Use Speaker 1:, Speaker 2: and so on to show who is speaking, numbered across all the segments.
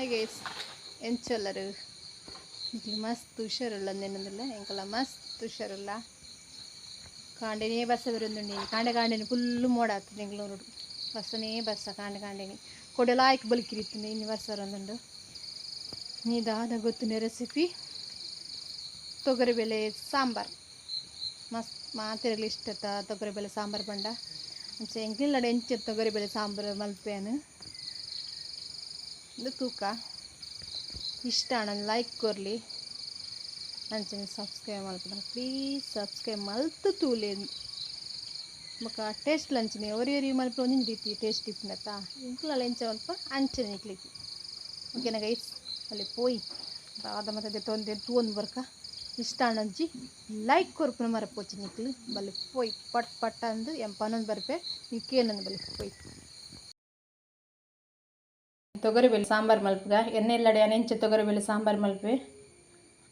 Speaker 1: Hi guys ಎಂಚಲ್ಲರು. ಇದು ಮಸ್ತ್ ಹುಷಾರುಲ್ಲ ನೆನದಿಲ್ಲ ಎಂಕಲ್ಲ ಮಸ್ತ್ ಹುಷಾರುಲ್ಲ. ಕಾಂಡೆನೇ ಬಸ್ಸ ಬರುಂದುಂಡಿ ಕಾಂಡೆ ಕಾಂಡೆನಿ ಫುಲ್ಲು ಮೋಡ ಆಗ್ತದೆ ಎಂಗ್ಳೂರು ಬಸ್ಸನೇ ಬಸ್ಸ ಕಾಂಡೆ ಕಾಂಡೆನಿ. ಕೊಡಲಾಯ್ಕೆ ಬಲ್ಕಿರಿತ್ತು ಇನ್ನು ವರ್ಷ ಬರೊಂದುಂಡು ನಿದಾದ ಗೊತ್ತಿನ ರೆಸಿಪಿ ತೊಗರಿಬೇಳೆ ಸಾಂಬಾರ್. ಮಸ್ತ್ ಮಾತಿರಲಿ ಇಷ್ಟ ತೊಗರಿಬೇಳೆ ಸಾಂಬಾರು ಬಂಡ. ಅಂಚೆ ಎಂಕ್ಲಿಲ್ಲ ಎಂಚ ತೊಗರಿಬೇಳೆ ಸಾಂಬಾರು ಮಲ್ಪೇನು ಇದು ತೂಕ. ಇಷ್ಟ ನಾನು ಲೈಕ್ ಕೊರಲಿ ಅಂಚನೆ ಸಬ್ಸ್ಕ್ರೈಬ್ ಮಾಡ್ಕೊಂಡು ಪ್ಲೀಸ್ ಸಬ್ಸ್ಕ್ರೈಬ್ ಮಲ್ತು ತೂಲೆ. ಬೊಕ ಟೇಸ್ಟ್ ಲಂಚನೆ. ಒರಿ ಒರಿ ಮಲ್ಪ ಒಂದಿನ ರೀತಿ ಟೇಸ್ಟ್ ಇಪ್ಪನತ್ತ ಇಂಕ್ಲ ಲಂಚ ಮಲ್ಪ ಅಂಚನೆ ಇಕ್ಲಿಕ್ಕೆ ಓಕೆನಾ ಗೈಸ್ ಅಲ್ಲಿ ಪೋಯಿ. ದಾದ ಮತ್ತೆ ತೊಂದೆ ತೂಂದು ಬರ್ಕ. ಇಷ್ಟ ಅಣ್ಣಜ್ಜಿ ಲೈಕ್ ಕೊರ್ಪುನ ಮರಪೋಚಿ ನಿಕ್ಲಿ ಬಲ್ಲಿ ಪೋಯ್. ಪಟ್ ಪಟ್ ಅಂದು ಎಂಪನೊಂದು ಬರ್ಪೆ. ಇಕ್ಕೇನೊಂದು ಬಲ್ಲಿ ಪೋಯ್. ತೊಗರಿಬೇಳೆ ಸಾಂಬಾರು ಮಲ್ಪಗ. ಎಣ್ಣೆ ಅನೆಂಚೆ ತೊಗರಿಬೇಳೆ ಸಾಂಬಾರು ಮಲ್ಪೆ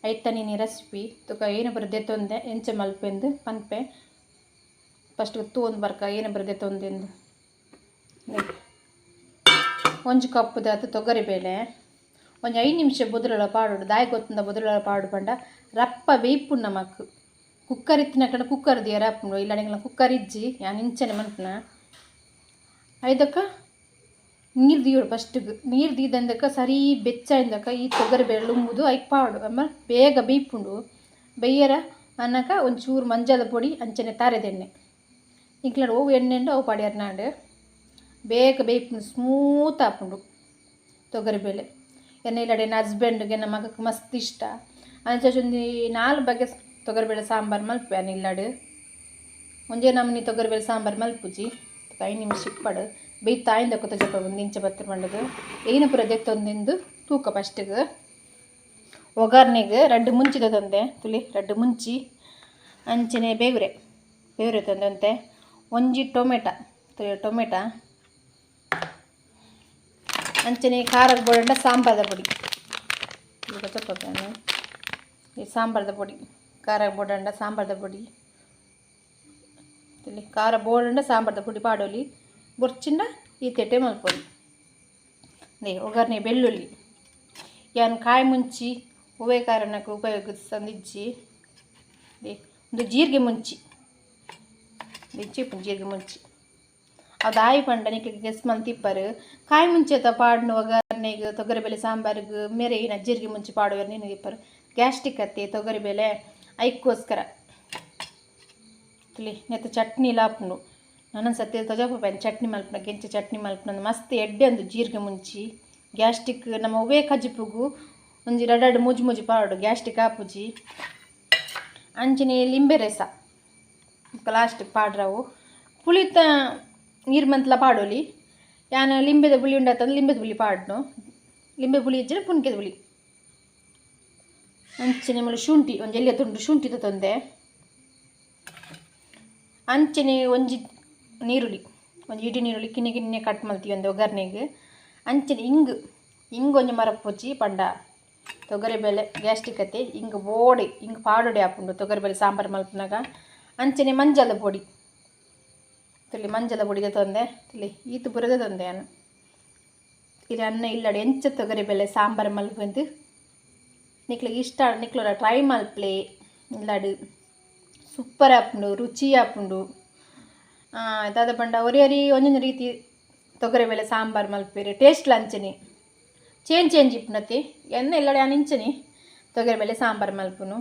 Speaker 1: ಐತ ನೀನು ರೆಸಿಪಿ. ತುಕ ಏನು ಬರದೆ ತೊಂದೆ, ಎಂಚೆ ಮಲ್ಪೆಂದು ಪನ್ಪೆ. ಫಸ್ಟ್ ತೂಂದು ಬರ್ಕ ಏನು ಬರದೆ ತೊಂದೆಂದು. ಒಂಜು ತೊಗರಿ ತೊಗರಿಬೇಳೆ ಒಂದು ಐದು ನಿಮಿಷ ಬುದುರಲ ಪಾಡು ದಾಯಿ ಗೊತ್ತಿಂದ ಬುದುರಲ ಪಾಡು ಪಂಡ. ರಪ್ಪ ಬೇಯ್ಪುಂಡು ನಮಕ್ ಕುಕ್ಕರ್ ಇತ್ತಿನ ಕಡೆ ಕುಕ್ಕರ್ ದಿಯ ರಪ್ಪ ಇಲ್ಲ ಕುಕ್ಕರ್ ಇಜ್ಜಿ. ಯಾ ಇಂಚನೆ ಮನ್ಪುನ. ಐದಕ್ಕ ನೀರು ದೀಯೋಡು ಫಸ್ಟಿಗೆ ನೀರು ದೀದಂದಕ್ಕ ಸರಿ ಬೆಚ್ಚಾಯಿಂದಕ, ಈ ತೊಗರಿ ಬೆಳ್ಳು ಮುದು ಐಕ್ ಪಾಡು ಅಮ್ಮ. ಬೇಗ ಬೇಯ್ಪುಂಡು ಬೇಯ್ಯರ ಅನ್ನಕ ಒಂಚೂರು ಮಂಜದ ಪೊಡಿ, ಅಂಚನೆ ತಾರೆದೆಣ್ಣೆ. ಇಂಕ್ಲಾಡು ಎಣ್ಣೆ ಉಂಡು ಅವು ಪಾಡ್ಯಾರ ನಾಡು. ಬೇಗ ಬೇಯ್ಪುಂಡು ಸ್ಮೂತ್ ಆಪುಂಡು ತೊಗರಿ ಬೇಳೆ. ಎಣ್ಣೆ ಇಲ್ಲಡೆ ನನ್ನ ಹಸ್ಬೆಂಡ್ಗೆ ನಮ್ಮ ಮಗಕ್ಕೆ ಮಸ್ತ್ ಇಷ್ಟ. ಅಂಚೊಂದು ನಾಲ್ಕು ಬಗೆ ತೊಗರಿಬೇಳೆ ಸಾಂಬಾರು ಮಲ್ಪೆ ಇಲ್ಲಡು ಒಂಜೇ ತೊಗರಿ ತೊಗರಿಬೇಳೆ ಸಾಂಬಾರು ಮಲ್ಪುಜಿ. ಐದು ನಿಮಿಷ ಇಪ್ಪಡು. ಬೇಯ್ತಾಯಿಂದ ಕೊತ್ತ ಜಪ ಒಂದು ಇಂಚ ಬತ್ತರ ಮಂಡದು ಏನು ಪುರ ದೆತ್ತೊಂದಿಂದು ತೂಕ ಫಸ್ಟಿಗೆ ಒಗಾರ್ನೆಗೆ ರಡ್ಡು ಮುಂಚಿದ ತಂದೆ. ತುಲಿ, ರಡ್ಡು ಮುಂಚಿ ಅಂಚನೆ ಬೇವ್ರೆ. ಬೇವ್ರೆ ತಂದಂತೆ. ಒಂಜಿ ಟೊಮೆಟ. ತುಲಿ, ಟೊಮೆಟ. ಅಂಚನೆ ಖಾರದ ಬೋಡಂಡ ಸಾಂಬಾರದ ಪುಡಿ. ತಗೋತಾನೆ ಈ ಸಾಂಬಾರದ ಪುಡಿ. ಖಾರ ಬೋಡಂಡ ಸಾಂಬಾರದ ಪುಡಿ. ಖಾರ ಬೋಡಂಡ ಸಾಂಬಾರದ ಪುಡಿ. ಪಾಡೋಲಿ. ಬೊರ್ಚಿಂಡ ಈ ತೆಟ್ಟೆ ಮಲ್ಪೊಲಿ. ನೇ, ಒಗ್ಗರಣೆ, ಬೆಳ್ಳುಳ್ಳಿ. ಯಾನ್ ಕಾಯಿ ಮುಂಚಿ ಹೂವೆ ಕಾರಣಕ್ಕೆ ಉಪಯೋಗಿಸಂದಿಜ್ಜಿ ದೇ, ಒಂದು ಜೀರಿಗೆ ಮುಂಚಿ. ದಿಚ್ಚಿಪ್ಪು ಜೀರಿಗೆ ಮುಂಚಿ. ಅದು ಆಯಿ ಪಂಡ ನಿಕ್ಕೆ ಗೆಸ್ ಮಂತಿಪ್ಪರು. ತಿಪ್ಪರು ಕಾಯಿ ಮುಂಚೆ ತ ಪಾಡ್ನು ಒಗ್ಗರಣೆಗೆ ತೊಗರಿಬೇಳೆ, ಸಾಂಬಾರಿಗೆ ಮೇರೆ ಇನ್ನ ಜೀರಿಗೆ ಮುಂಚಿ ಪಾಡುವರು ನೀನು ತಿಪ್ಪರು ಗ್ಯಾಸ್ಟಿಕ್ ಅತ್ತೆ, ತೊಗರಿಬೇಳೆ, ಐಕ್ಕೋಸ್ಕರ. ನೆತ್ತ ಚಟ್ನಿ ಲಾಪುಂಡು ನನ್ನ ಸತ್ಯ ತಜಾಪನ ಚಟ್ನಿ ಮಲ್ಪನ ಕೆಂಚ ಚಟ್ನಿ ಮಲ್ಪನ ಮಸ್ತ್ ಎಡ್ಡೆ ಒಂದು ಜೀರಿಗೆ ಮುಂಚಿ ಗ್ಯಾಸ್ಟಿಕ್ ನಮ್ಮ ಒವೇ ಕಜಿಪುಗು ಒಂಜಿ ರಡಾಡು ಮುಜಿ ಮುಜಿ ಪಾಡು ಗ್ಯಾಸ್ಟಿಕ್ ಆಪುಜಿ ಅಂಚಿನಿ ಲಿಂಬೆ ರಸ ಲಾಸ್ಟ್ ಪಾಡ್ರವು ಪುಳಿತ ನೀರು ಮಂತ್ಲ ಪಾಡೋಲಿ ಯಾನ ಲಿಂಬೆದ ಪುಳಿ ಉಂಡತ್ತಂದು ಲಿಂಬೆದ ಪುಳಿ ಪಾಡ್ನು ಲಿಂಬೆ ಪುಳಿ ಇಜ್ಜೆ ಪುನ್ಕೆದ ಪುಳಿ ಅಂಚನೆ ಮುಳು ಶುಂಠಿ ಒಂದು ಎಲ್ಲಿ ತುಂಡು ಶುಂಠಿ ತಂದೆ. ಅಂಚನೆ ಒಂಜಿ ನೀರುಳ್ಳಿ. ಒಂದು ಇಡಿ ನೀರುಳ್ಳಿ, ಕಿನ್ನೆ ಕಿನ್ನೆ ಕಟ್ ಮಾಡ್ತೀವಿ ಒಂದು ಒಗ್ಗರಣೆಗೆ. ಅಂಚಿನ ಹಿಂಗ್ ಹಿಂಗೆ ಒಂಜಿ ಮರ ಪೊಚ್ಚಿ ಪಂಡ. ತೊಗರಿಬೇಳೆ ಗ್ಯಾಸ್ಟಿಕ್ ಅತ್ತೆ ಇಂಗು ಬೋಡಿ, ಇಂಗು ಪಾಡೋಡೆ ಹಾಕೊಂಡು ತೊಗರಿಬೇಳೆ ಸಾಂಬಾರು ಮಲ್ಪನಾಗ. ಅಂಚನೆ ಮಂಜಲ ಪೊಡಿ. ತಿಳಿ ಮಂಜಲ ಪೊಡಿಗೆ ತಂದೆ ತಿಳಿ ಈತು ಬುರದ ತಂದೆ ನಾನು ಇಲ್ಲಿ ಅನ್ನ ಇಲ್ಲಡೆ ಎಂಚ ತೊಗರಿಬೇಳೆ ಸಾಂಬಾರು ಮಲ್ಪಂದು ನಿಕ್ಲಿಗೆ ಇಷ್ಟ ರ ಟ್ರೈ ಮಲ್ಪ್ಲೆ ಇಲ್ಲಾಡು ಸೂಪರ್ ಆಪುಂಡು, ರುಚಿ ಆಪುಂಡು. ದಾದ ಪಂಡ ಒರಿ ಒರಿ ಒಂದೊಂದು ರೀತಿ ತೊಗರಿಬೇಳೆ ಸಾಂಬಾರು ಮಲ್ಪೇರಿ ಟೇಸ್ಟ್ ಲಂಚನಿ ಚೇಂಜ್ ಚೇಂಜ್ ಇಪ್ಪನತಿ. ಎಣ್ಣೆ ಎಲ್ಲಡೆ ಅನಿಂಚನಿ ಮೇಲೆ ಸಾಂಬಾರು ಮಲ್ಪುನು.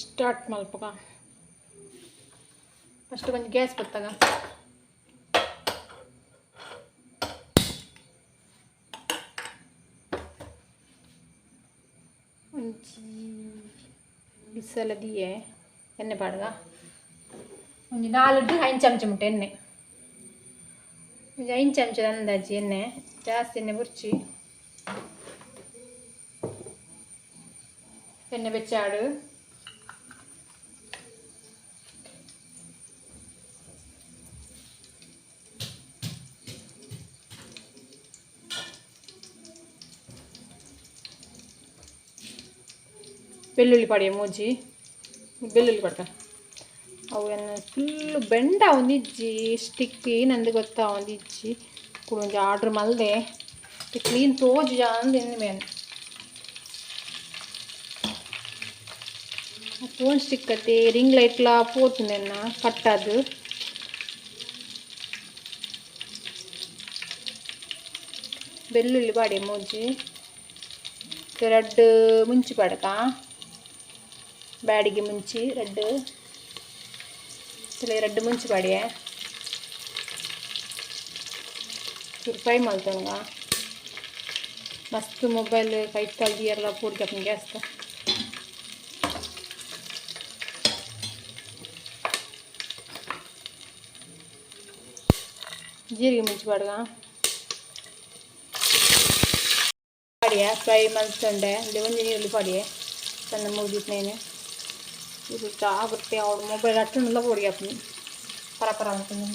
Speaker 1: ಸ್ಟಾರ್ಟ್ ಮಲ್ಪಗ. ಫಸ್ಟ್ ಕೊಂಚ ಗ್ಯಾಸ್ ಬತ್ತಾಗ. ಬಿಸಲದಿಯೇ ಬಿಸಲ ದಿಯೆ ಎಣ್ಣೆ ಪಾಡ್ಗ ಒಂಜಿ ನಾಲ್ಕು ಐದು ಚಮಚ ಮುಟ್ಟ ಎಣ್ಣೆ ಒಂಜಿ ಐದು ಚಮಚದ ಅಂದಾಜಿ ಎಣ್ಣೆ ಜಾಸ್ತಿ ಎಣ್ಣೆ ಬುರ್ಚಿ ಎಣ್ಣೆ ಬೆಚ್ಚಾಡು ಬೆಳ್ಳುಳ್ಳಿ ಪಡಿಯ ಮೂಜಿ ಬೆಳ್ಳುಳ್ಳಿ ಪಡ್ಕ ಅವನ್ನು ಫುಲ್ಲು ಬೆಂಡ ಒಂದಿಜ್ಜಿ ಸ್ಟಿಕ್ಕಿ ನಂದು ಗೊತ್ತ ಒಂದಿಜ್ಜಿ ಕುಡೊಂಜಿ ಆರ್ಡ್ರ್ ಮಲ್ದೆ ಕ್ಲೀನ್ ತೋಜಿ ಅಂದ್ ಎನ್ನುವೇನು ಫೋನ್ ಸ್ಟಿಕ್ ಅತಿ ರಿಂಗ್ ಲೈಟ್ಲ ಪೋತುಂದೆನ್ನ ಕಟ್ಟದು ಬೆಳ್ಳುಳ್ಳಿ ಬಾಡಿ ಮೂಜಿ ரெட்டு ಮುಂಚಿ படுக்கா பேடிக்கு ಮುಂಚಿ ரெட்டு ഇതിൽ രണ്ട് മുഞ്ച് പാടിയേ ರೂಪಾಯಿ ಮಲ್ತಂಗ ಮಸ್ತ್ ಮೊಬೈಲ್ ಕೈ ತೊಳ್ದು ಎಲ್ಲ ಪೂರ್ತಿ ಹಾಕಂಗೆ ಅಸ್ತ ಜೀರಿಗೆ ಮುಂಚಬಾಡ್ಗ ಪಾಡಿಯ ಫ್ರೈ ಮಲ್ತೊಂಡೆ ಒಂದು ನೀರುಳ್ಳಿ ಪಾಡಿಯೇ ಸಣ್ಣ ಮುಗಿದಿತ್ತು ನೇನೆ ಇದು ಆಗುತ್ತೆ ಅವಳು ಮೊಬೈಲ್ ಅಟ್ಟನ್ನೆಲ್ಲ ಪೊಡಿ ಹಾಕ್ತೀನಿ ಪರ ಪರ ಅಂತೀನಿ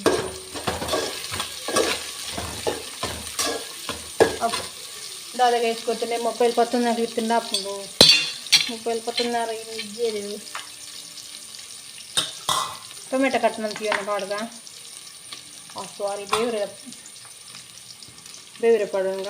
Speaker 1: దాదాగా వేసుకొచ్చునే మొబైల్ పత్తున్నర తిన్నా అప్పుడు మొబైల్ పత్తున్నర ఇచ్చేది ಟೊಮೆಟೊ ಕಟ್ ಮಾಡ್ತೀವನ್ನ ಪಾಡ್ಗ ಸಾರಿ ಬೇವ್ರೆ ಬೇವ್ರೆ ಪಡುಂಗ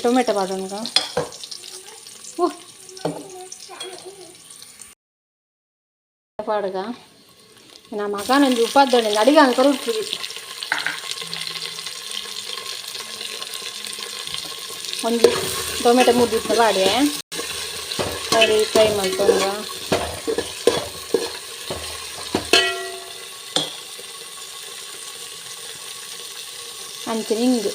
Speaker 1: टोमॅटो भाजून का ಪಾಡ್ಗ ನಮ್ಮ ಮಗ ನಂದು ಉಪಾದಣೆ ಅಡಿಗೆ ಹಂಗೆ ಕರುಟ್ತೀವಿ ಒಂದು ಟೊಮೆಟೊ ಮುದ್ದಿತ್ತು ಬಾಡಿ ಸರಿ ಫ್ರೈ ಮಾಡ್ಕೊಂಡ ಅಂತೀನಿ ಹಿಂಗೆ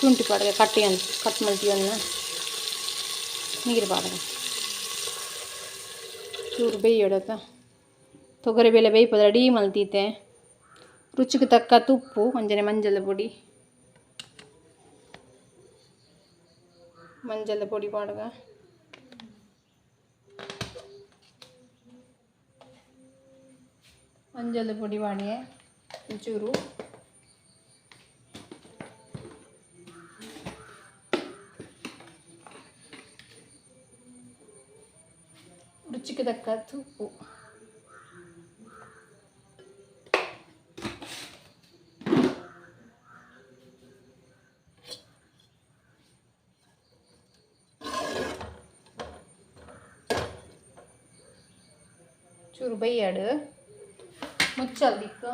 Speaker 1: ಶುಂಠಿ ಪಾಡಿಗೆ ಕಟ್ಟಿ ಅಂತ ಕಟ್ ಮಾಡ್ತೀವನ್ನ ನೀರು ಪಾಡಿಗೆ ಚೂರು ಬೇಯೋಡತ್ತ ತೊಗರಿಬೇಳೆ ಬೇಯ್ಪದ ರೆಡಿ ಮಲ್ತೀತೆ ರುಚಿಗೆ ತಕ್ಕ ತುಪ್ಪು ಒಂಜನೆ ಮಂಜಲ ಪೊಡಿ ಮಂಜಲ ಪೊಡಿ ಪಾಡ್ಗ ಮಂಜಲ ಪೊಡಿ ಮಾಡಿಯೆ ಒಂಚೂರು ರುಚಿಗೆ ತಕ್ಕ ಉಪ್ಪು ಚೂರು ಬೈಯಾಡು ಮುಚ್ಚಲ್ ದಿಕ್ಕು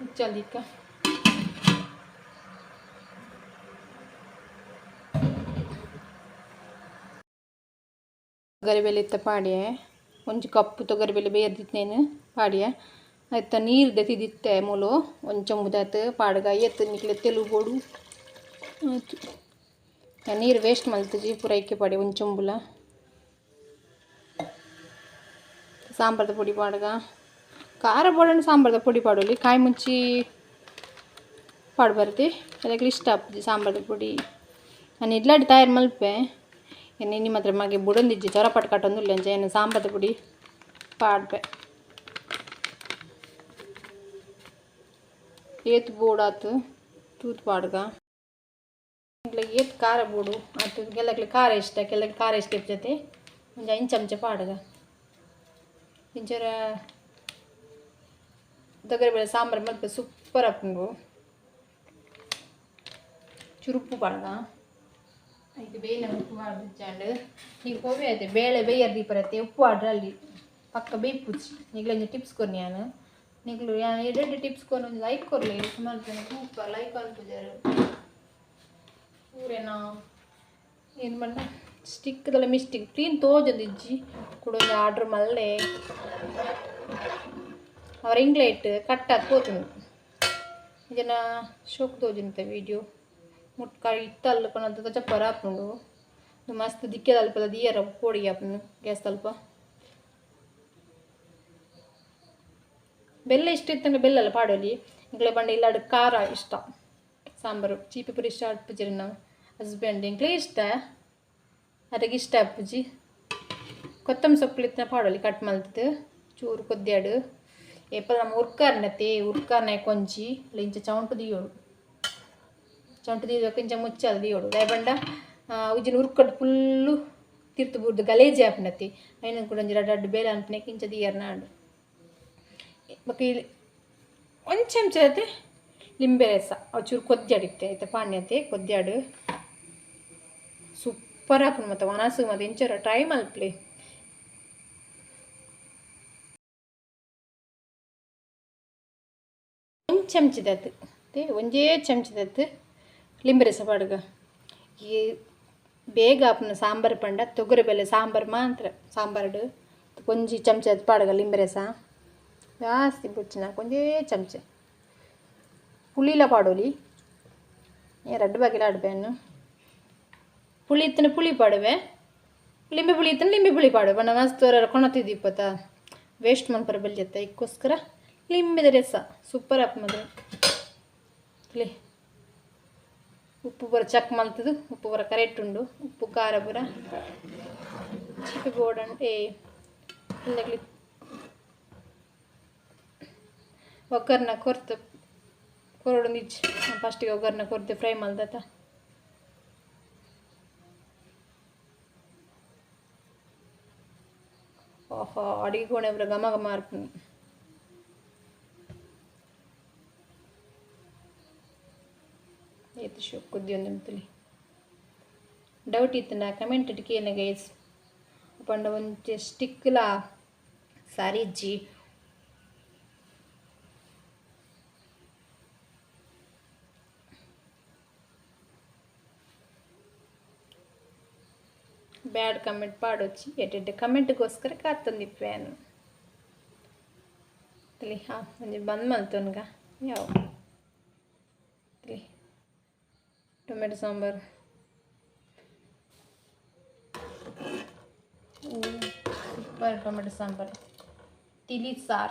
Speaker 1: ಮುಚ್ಚಲ್ ದಿಕ್ಕ ತೊಗರಿಬೇಳೆ ಇತ್ತ ಪಾಡ್ಯೆ ಒಂಜಿ ಕಪ್ಪು ತೊಗರಿಬೇಳೆ ಬೇಯದಿತ್ತೇನು ಪಾಡ್ಯೆ ಆಯ್ತ ನೀರು ದೆತಿದಿತ್ತೆ ಮೂಲು ಒಂಚ ಮುದಾತ್ ಪಾಡ್ಗ ಎತ್ತು ನಿಕ್ಲೆ ತೆಲು ಬೋಡು ಆಯ್ತು ನೀರು ವೇಸ್ಟ್ ಮಲ್ತಜಿ ಪೂರ ಇಕ್ಕೆ ಪಾಡಿ ಒಂಚೊಂಬುಲ ಸಾಂಬಾರ್ದ ಪೊಡಿ ಪಾಡ್ಗ ಖಾರ ಬೋಡಣ ಸಾಂಬಾರ್ದ ಪೊಡಿ ಪಾಡೋಲಿ ಕಾಯಿ ಮುಂಚಿ ಪಾಡ್ಬಾರ್ದು ಅದಕ್ಕೆ ಇಷ್ಟ ಆಗ್ತದೆ ಸಾಂಬಾರ್ದ ಪೊಡಿ ನಾನು ಇಡ್ಲಾಡಿ ತಯಾರು ಮಲ್ಪೆ ಇನ್ನು ನಿಮ್ಮ ಹತ್ರ ಮಗೆ ಬುಡೊಂದಿಜ್ಜಿ ಚೊರಪಟ್ಟು ಕಟ್ಟೊಂದು ಇಲ್ಲ ಏನು ಸಾಂಬಾರ್ದ ಪುಡಿ ಪಾಡ್ಪೆ ಏತ್ ಬೋಡಾತು ತೂತ್ ಪಾಡ್ಗ. ಏತ್ ಖಾರ ಬೋಡು, ಆತು ಕೆಲಕ್ಕೆ ಖಾರ ಇಷ್ಟ ಕೆಲಕ್ಕೆ ಖಾರ ಇಷ್ಟ ಇರ್ತೈತೆ ಒಂದು ಐದು ಚಮಚ ಪಾಡ್ಗ. ಇಂಚರ ತೊಗರಿಬೇಳೆ ಸಾಂಬಾರು, ಮಲ್ಪ, ಸೂಪರ್ ಹಾಕೊಂಡು ಚುರುಪು ಪಾಡ್ಗ. ಆಯಿತು ಬೇಯಿನ ಉಪ್ಪು ಮಾಡಿ ಹಚ್ಚಾಂಡು ಈಗ ಕೋವಿ ಆಯ್ತು, ಬೇಳೆ ಬೇಯರ್ ದೀಪರತ್ತೆ ಉಪ್ಪು ಆಡ್ರ ಅಲ್ಲಿ ಪಕ್ಕ ಬೇಯಿ ಪುಚ್ಚಿ. ಈಗಲೊಂದು ಟಿಪ್ಸ್ ಕೊರ್ನಿ ನಾನು. ನೀಗ್ಲು ಎರಡು ಟಿಪ್ಸ್ ಕೊರ್ ಒಂದು ಲೈಕ್ ಕೊರ್ಲಿ ಸುಮಾರು ಜನಕ್ಕೆ ಉಪ್ಪ ಲೈಕ್ ಅನ್ಪುಜಾರು ಊರೇನೋ? ಏನು ಮಾಡ ಸ್ಟಿಕ್ದಲ್ಲ ಮಿಸ್ಟಿಕ್ ಕ್ಲೀನ್ ತೋಜೊಂದು ಇಜ್ಜಿ. ಕೊಡೊಂದು ಆರ್ಡ್ರ್ ಮಲ್ಲೆ. ಅವ್ರ ಇಂಗ್ಲೇಟ್ ಕಟ್ಟಾಗಿ ಕೂತು ಇದನ್ನು ಶೋಕ್ ತೋಜಂತೆ ವೀಡಿಯೋ ಮುಟ್ಕ ಇಟ್ಟಲ್ಲ ಪನಂತ ಚಪ್ಪರ ಹಾಕೊಂಡು ಮಸ್ತ್ ದಿಕ್ಕೆ ತಲ್ಪದ ದಿಯರ ಪೋಡಿ ಹಾಪನು ಗ್ಯಾಸ್ ತಲ್ಪ ಬೆಲ್ಲ ಇಷ್ಟ ಇತ್ತಂದ್ರೆ ಬೆಲ್ಲ ಅಲ್ಲ ಪಾಡೋಲಿ ಇಂಕ್ಲೆ ಬಂಡೆ ಇಲ್ಲ ಖಾರ ಇಷ್ಟ. ಸಾಂಬಾರು, ಚೀಪಿ ಪುರಿ ಇಷ್ಟ ಅಡ್ಪಿಸಿರಿ ನಾವು ಹಸ್ಬೆಂಡ್ ಇಂಕ್ಲೆ ಇಷ್ಟ. ಅದಕ್ಕೆ ಇಷ್ಟ ಅಪ್ಪುಜಿ. ಕೊತ್ತಂಬರಿ ಸೊಪ್ಪು ಪಾಡೋಲಿ ಕಟ್ ಮಲ್ತಿದ್ದು ಚೂರು ಕೊದ್ದಾಡು ಎಪ್ಪ ನಮ್ಮ ಉರ್ಕಾರ್ನತೆ ಉರ್ಕಾರ್ನ ಕೊಂಚಿ. ಇಂಚ ಚೌಂಟು ದಿಯೋಡು ಸೊಂಟು ತೀರ್ದು ಕೊಂಚ ಮುಚ್ಚದು ದೀಯೋಡು ದಾಯಬಂಡ ಉಜ್ಜಿನ ಉರ್ಕಡ್ ಫುಲ್ಲು ತಿರ್ತು ಬುರ್ದು ಗಲೇಜಿ ಆಪ್ನತಿ. ಐನನ್ ಕೂಡ ಒಂಜಿ ರಡ್ಡು ಬೇಲೆ ಅಂತನೆ ಕಿಂಚ ದೀರ್ನ ನಾಡು ಬೊಕ ಇಲ್ಲಿ ಒಂದು ಚಮಚ ಐತೆ ಲಿಂಬೆ ರಸ. ಚೂರು ಕೊದ್ದ್ಯಾಡಿತ್ತೆ ಆಯ್ತಾ ಪಾಣ್ಯತೆ ಕೊದ್ದ್ಯಾಡು ಸೂಪರ್ ಆಪ್ ಮತ್ತು ಒಣಸು ಮತ್ತು ಇಂಚರ ಟ್ರೈ ಮಲ್ಪ್ಲಿ. ಒಂದು ಚಮಚದತ್ತು ಒಂದೇ ಚಮಚದತ್ತು ಲಿಂಬೆ ರಸ ಪಾಡ್ಗ. ಈ ಬೇಗ ಆಪನ ಸಾಂಬಾರು ಪಂಡ, ತೊಗರಿ ಬೆಲೆ ಸಾಂಬಾರು ಮಾತ್ರ ಸಾಂಬಾರು ಕೊಂಜಿ ಚಮಚದ ಪಾಡ್ಗ ಲಿಂಬೆರಸ ಜಾಸ್ತಿ ಬುಚ್ಚಿನ ಕೊಂಜೇ ಚಮಚ. ಪುಳಿಲ ಪಾಡೋಲಿ? ಎರಡು ಬಗೆಲ ಆಡ್ಬೇನು ಪುಳಿ ಇತ್ತನ ಪುಳಿ ಪಾಡುವೆ. ಲಿಂಬೆ ಪುಳಿ ಇತ್ತನ ಲಿಂಬೆ ಪುಳಿ ಪಾಡುವೆ. ನಾವು ಮಸ್ತ್ ಕೊಣತಿದ್ದು ಇಪ್ಪತ್ತ. ವೇಸ್ಟ್ ಬೆಲೆ ಬಲ್ಯತ್ತ. ಇಕ್ಕೋಸ್ಕರ ಲಿಂಬೆದ ರಸ. ಸೂಪರ್ ಆಪ್ ಮದುವೆ ಉಪ್ಪು ಬರ ಚಕ್ ಮಲ್ತದು ಉಪ್ಪು ಬರ ಕರೆಕ್ಟ್ ಉಂಡು ಉಪ್ಪು ಖಾರ ಬರ ಚಿಪ್ಪಿ ಬೋರ್ಡ್ ಏ ಇಲ್ಲಗ್ಲಿ ಒಕ್ಕರ್ನ ಕೊರ್ತು ಕೊರಡು ನಿಜ ಫಸ್ಟಿಗೆ ಒಗ್ಗರಣೆ ಕೊರ್ತೆ ಫ್ರೈ ಮಲ್ದತ್ತ ಓಹೋ ಅಡಿಗೆ ಕೋಣೆ ಬರ ಘಮ ಘಮ ಅರ್ಪಣೆ ಶೋ ಕುದ್ದಿ ಒಂದು ನಿಮಿಷಲಿ ಡೌಟ್ ಇತ್ತು ನಾ ಕಮೆಂಟ್ ಇಟ್ಕೆ ಏನ ಗೈಸ್ ಪಂಡ ಒಂದು ಸ್ಟಿಕ್ಲ ಸಾರಿ ಇಜ್ಜಿ ಬ್ಯಾಡ್ ಕಮೆಂಟ್ ಪಾಡೊಚ್ಚಿ ಎಡ್ಡೆಡ್ಡೆ ಕಮೆಂಟ್ಗೋಸ್ಕರ ಕಾತಂದಿಪ್ಪೇನು ತಲಿ ಹಾಂ ಒಂಜಿ ಬಂದ್ ಮಲ್ತೊನ್ಗ ಯಾವ तो tomato sambar. Super tomato sambar. तिली सार।